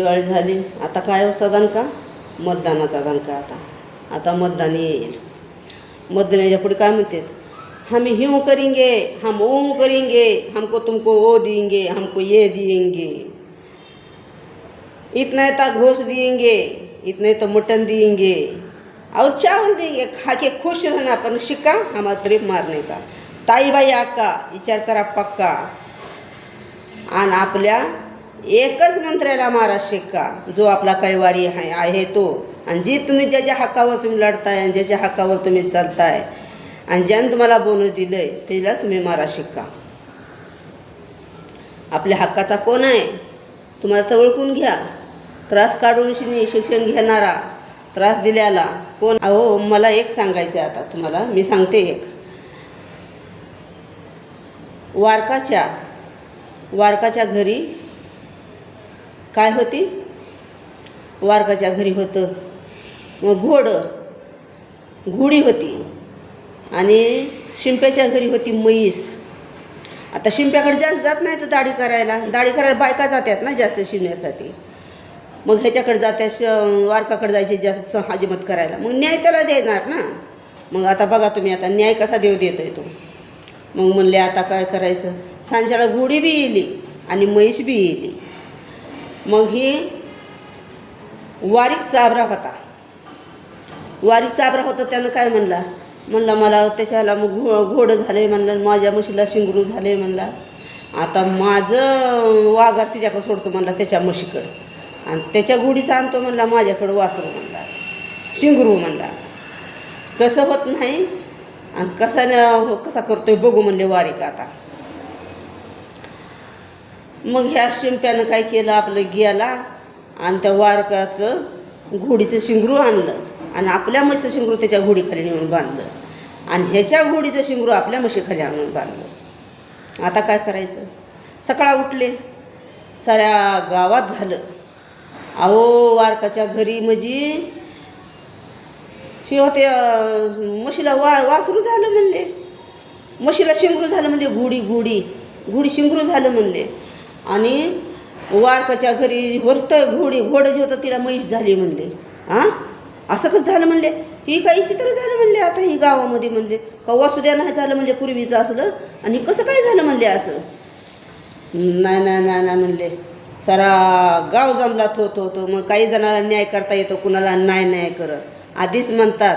दिवाळी झाली. आता काय हो सदन का? मतदानाचा दणका आता? आता मतदान येईल. मतदानाच्या पुढे काय म्हणतात? हम ह्यू करेंगे हम ओ करेंगे हमको तुमको ओ देंगे हमको ये देंगे इतना तक घोष देंगे इतने तो मटन देंगे और चावल देंगे खा के खुश रहना पण शिक्का हमारा ट्रिप मारने का. ताई बाई आका विचार करा पक्का. आणि आपल्या एकच मंत्र्याला मारा शिक्का जो आपला कैवारी आहे आहे तो. आणि जी तुम्ही ज्याच्या हक्कावर तुम्ही लढताय आणि ज्याच्या हक्कावर तुम्ही चालताय आणि ज्यानं तुम्हाला बोनस दिलंय त्याला तुम्ही मारा शिक्का आपल्या हक्काचा कोण आहे? तुम्हाला तर ओळखून घ्या. त्रास काढून शिक्षण घेणारा त्रास दिल्याला कोण? अहो मला एक सांगायचं आहे आता तुम्हाला मी सांगते एक. वारकाच्या वारकाच्या घरी काय होती? वारकाच्या घरी होतं. मग घोडं घोडी होती. आणि शिंप्याच्या घरी होती म्हैस. आता शिंप्याकडे जास्त जात नाही तर दाढी करायला. दाढी करायला बायका जातात ना जास्त शिवण्यासाठी मग ह्याच्याकडे जात्या श वारकाकडे जायचे जास्त हाजिमत करायला. मग न्याय त्याला देणार ना. मग आता बघा तुम्ही आता न्याय कसा देव देतोय तो. मग म्हणले आता काय करायचं? सांच्याला गुढी बी येली आणि म्हैस बी येली. मग ही वारीक चाबरा होता. वारीक चाबरा होता त्यानं काय म्हणला? म्हणलं मला त्याच्याला मग घो घोडं झाले म्हणलं माझ्या म्हशीला शिंगरू झाले म्हणला. आता माझं वाघार तिच्याकडं सोडतो म्हणला त्याच्या म्हशीकडं. आणि त्याच्या घोडीचा आणतो म्हणला माझ्याकडं वासरू म्हणला. शिंगरू म्हणला. कसं होत नाही आणि कसा कसा करतोय बघू म्हणले वारीक आता. मग ह्या शिंप्यानं काय केलं आपलं गेला आणि त्या वारकाचं घोडीचं शिंगरू आणलं. आणि आपल्या म्हशीचं शिंगरू त्याच्या घोडीखाली नेऊन बांधलं. आणि ह्याच्या घोडीचं शिंगरू आपल्या म्हशीखाली आणून बांधलं. आता काय करायचं? सकाळ उठले. साऱ्या गावात झालं. अहो वारकाच्या घरी म्हणजे शिवा ते म्हशीला वा वाकरू झालं म्हणले. म्हशीला शिंगरू झालं म्हणले घोडी घोडी. घोडी शिंगरू झालं म्हणले. आणि वारकाच्या घरी होतं घोडी घोडं जे होतं तिला म्हैस झाली म्हणले. हां असं कसं झालं म्हणले? ही काही चित्र झालं म्हणले आता ही गावामध्ये म्हणले. का वासुद्या नाही झालं म्हणले पूर्वीचं असलं? आणि कसं काय झालं म्हणले असं? नाही नाही नाही नाही म्हणले. सारा गाव जमलात होत होतो मग काही जणाला न्याय करता येतो कुणाला नाही न्याय करत. आधीच म्हणतात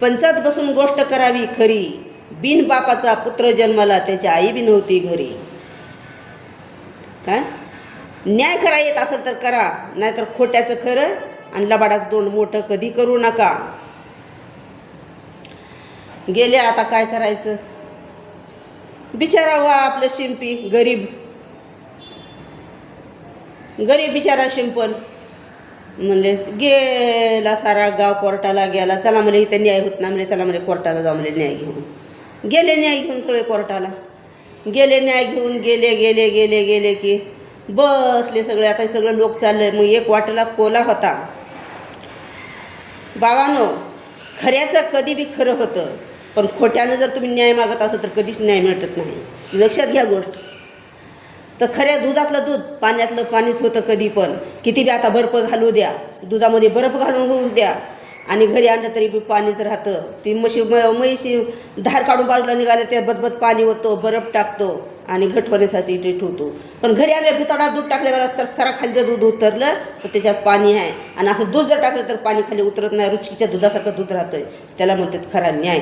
पंचात बसून गोष्ट करावी खरी. बिन बापाचा पुत्र जन्माला त्याची आई बी नव्हती घरी. काय? न्याय करा येत असेल तर करा नाहीतर खोट्याचं खरं आणि लबाडाचं दोन मोठं कधी करू नका. गेले आता काय करायचं? बिचारा वा आपलं शिंपी गरीब. गरीब बिचारा शिंपल. म्हणले गेला सारा गाव कोर्टाला गेला. चला म्हणले इथं न्याय होत ना म्हणजे चला म्हणजे कोर्टाला जाऊ म्हणजे न्याय घेऊन. गेले न्याय घेऊन सगळे कोर्टाला. गेले न्याय घेऊन गेले गेले गेले गेले की बसले सगळे. आता सगळं लोक चाललं मग एक वाटेला कोला होता. बाबानो खऱ्याचं कधी बी खरं होतं पण खोट्यानं जर तुम्ही न्याय मागत असाल तर कधीच न्याय मिळत नाही. लक्षात घ्या गोष्ट. तर खऱ्या दुधातलं दूध पाण्यातलं पाणीच होतं कधी पण. किती बी आता बर्फ घालू द्या. दुधामध्ये बर्फ घालून द्या. आणि घरी आणलं तरी बी पाणीच राहतं. ती म्हशी म म्हशी धार काढून बाजूला निघाल्या ते बदबद पाणी होतो बर्फ टाकतो आणि घट होण्यासाठी ते ठेवतो. पण घरी आले भितडा दूध टाकल्यावर असतं सरा खाली जर दूध उतरलं तर त्याच्यात पाणी आहे. आणि असं दूध जर टाकलं तर पाणी खाली उतरत नाही. रुचकीच्या दुधासारखं दूध राहतं त्याला म्हणतात खरा न्याय.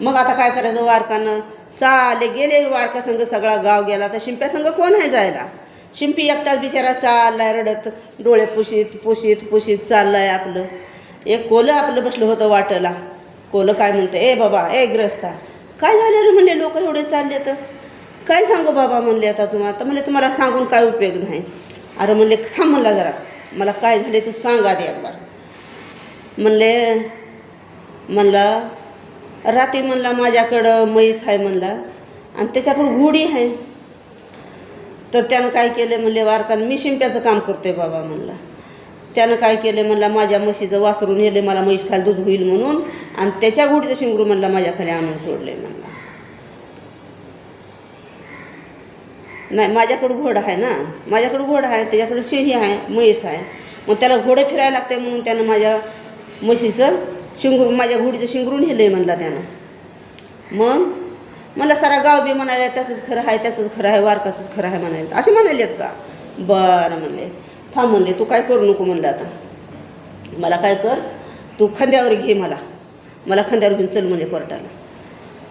मग आता काय करायचं वारकानं? चाले गेले वारका संघ सगळा गाव गेला. तर शिंप्या संघ कोण आहे जायला? शिंपी एकटाच बिचारा चाललाय रडत डोळे पुशीत पुशीत पुशीत चाललाय आपलं. एक कोलं आपलं बसलं होतं वाटला. कोलं काय म्हणतं ए बाबा ए ग्रस्ता काय झालं रे म्हणले लोक एवढे चालले तर? काय सांगू बाबा म्हणले आता तुम्हाला तर म्हणले तुम्हाला सांगून काय उपयोग नाही. अरे म्हणले थांब म्हणला जरा मला काय झाले तू सांग आधी एक बार म्हणले म्हणला रात्री म्हणला माझ्याकडं म्हैस आहे म्हणला आणि त्याच्याकडं घोडी आहे. तर त्यानं काय केलं म्हणले वारकान मी शिंप्याचं काम करतोय बाबा म्हणला. त्यानं काय केलं म्हणला माझ्या म्हशीचं वासरून नेले मला म्हैस खाली दूध होईल म्हणून. आणि त्याच्या घोडीचं शिंगरू म्हणला माझ्या खाली आणून सोडले म्हणला. नाही माझ्याकडं घोडा आहे ना. माझ्याकडं घोडा आहे त्याच्याकडं शेही आहे म्हैस आहे. मग त्याला घोडं फिरायला लागते म्हणून त्यानं माझ्या म्हशीचं शिंगरू माझ्या घोडीचं शिंगरून हेलं आहे म्हणला त्यानं. मग मला सारा गाव बी म्हणाले त्याचंच खरं आहे त्याचंच खरं आहे वारकाचंच खरं आहे म्हणाले. असे म्हणालेत का? बरं म्हणले. थांब म्हणले तू काय करू नको म्हणलं आता. मला काय कर तू खांद्यावर घे मला. मला खांद्यावर घेऊन चल म्हणले कोर्टाला.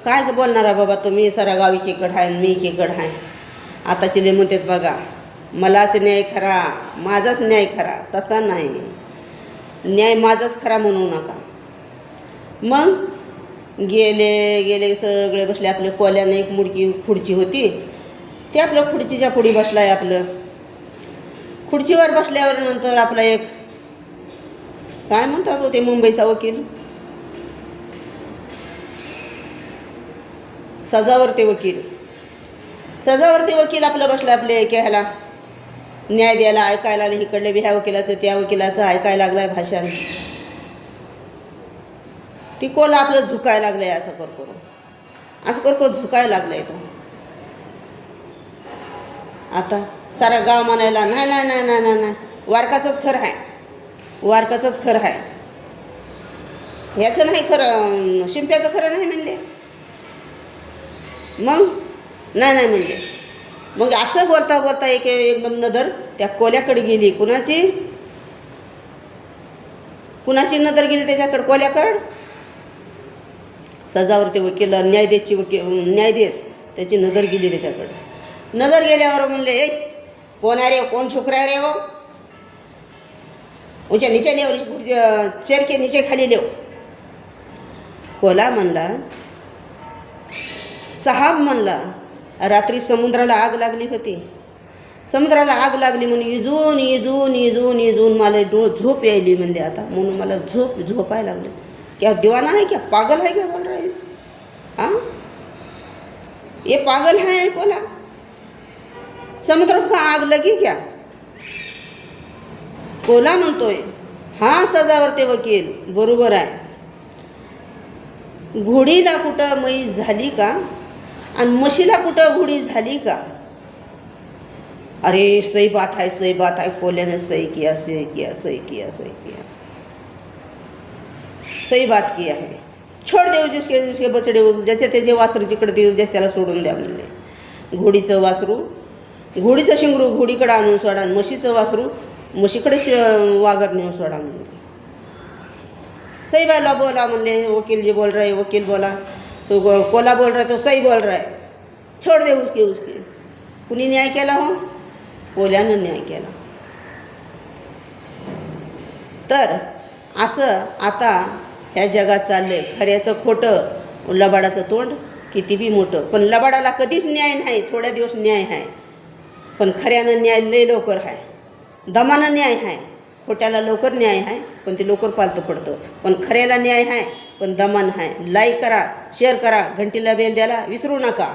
काय बोलणारा बाबा तुम्ही सारा गाव एकीकड आहे आणि मी एकीकड आहे आताचे ले म्हणतात बघा मलाच न्याय खरा माझाच न्याय खरा. तसा नाही. न्याय माझाच खरा म्हणू नका. मग गेले गेले सगळे बसले आपले कोल्याने एक मुडकी खुर्ची होती. ते आपलं खुर्चीच्या पुढी बसलाय आपलं. खुर्चीवर बसल्यावर नंतर आपला एक काय म्हणतात होते मुंबईचा वकील? सजावरती वकील. सजावरती वकील आपलं बसलं आपले एके ह्याला न्याय द्यायला ऐकायला आणि इकडले बी ह्या वकिलाचं त्या वकिलाचं ऐकायला लागलाय भाषण. ती कोला आपलं झुकायला लागलंय असं कर करून असं कर करून झुकायला लागलंय तो. आता सारा गाव म्हणायला नाही नाही नाही नाही नाही नाही वारकाचंच खरं आहे. वारकाचंच खरं आहे. ह्याचं नाही खरं शिंप्याचं खरं नाही म्हणले. मग? नाही नाही म्हणले. मग असं बोलता बोलता एक एकदम नजर त्या कोल्याकडे गेली. कुणाची? कुणाची नजर गेली त्याच्याकडे? कोल्याकड? सजावरती वकील न्यायदेशची वकील न्यायदेश त्याची नजर गेली त्याच्याकडे. नजर गेल्यावर म्हणले कोण आहे रे कोण शुक्र आहे रे हो नीचे लेव चेर के नीचे खाली लेव कोला म्हणला साहाब म्हणला रात्री समुद्राला आग लागली होती समुद्राला आग लागली म्हणून इजून इजून इजून इजून मला डोळ झोप यायली म्हणले आता म्हणून मला झोप झोपायला लागले क्या दिवाना आहे क्या पागल आहे क्या बोल रहे हा ये पागल है कोला समुद्र का आग लगी क्या? कोला म्हणतोय. हा सजावरते वकील बरोबर आहे. घोडीला कुठं मई झाली का? आणि म्हशीला कुठं घोडी झाली का? अरे सही बात आहे सही बात आहे. कोल्याने सही किया सही किया सही किया सही किया. सही बात की आहे. छोड देऊ जिसके जिसके बछडे ज्याचे त्याचे वासरू जिकडे देऊ ज्याचे त्याला सोडून द्या म्हणले. घोडीचं वासरू घोडीचं शिंगरू घोडीकडं आणून सोडा म्हशीचं वासरू म्हशीकडे श वाघर नेऊन सोडा म्हणले साईबाला बोला म्हणले वकील जी बोल रहे वकील बोला. तो कोला बोल रहा तो सही बोल रहा. है छोड़ दे उसके उसके. कुणी न्याय केला हो? कोल्यानं न्याय केला. तर असं आता ह्या जगात चाललंय. खऱ्याचं खोटं लबाडाचं तोंड किती बी मोठं. पण लबाडाला कधीच न्याय नाही थोड्या दिवस न्याय आहे पण खऱ्यानं न्याय लय लवकर आहे दमानं न्याय आहे खोट्याला लवकर न्याय आहे पण ते लवकर पालतं पडतं. पण खऱ्याला न्याय आहे पण दमान आहे लाईक करा शेअर करा घंटीला बेल द्यायला विसरू नका.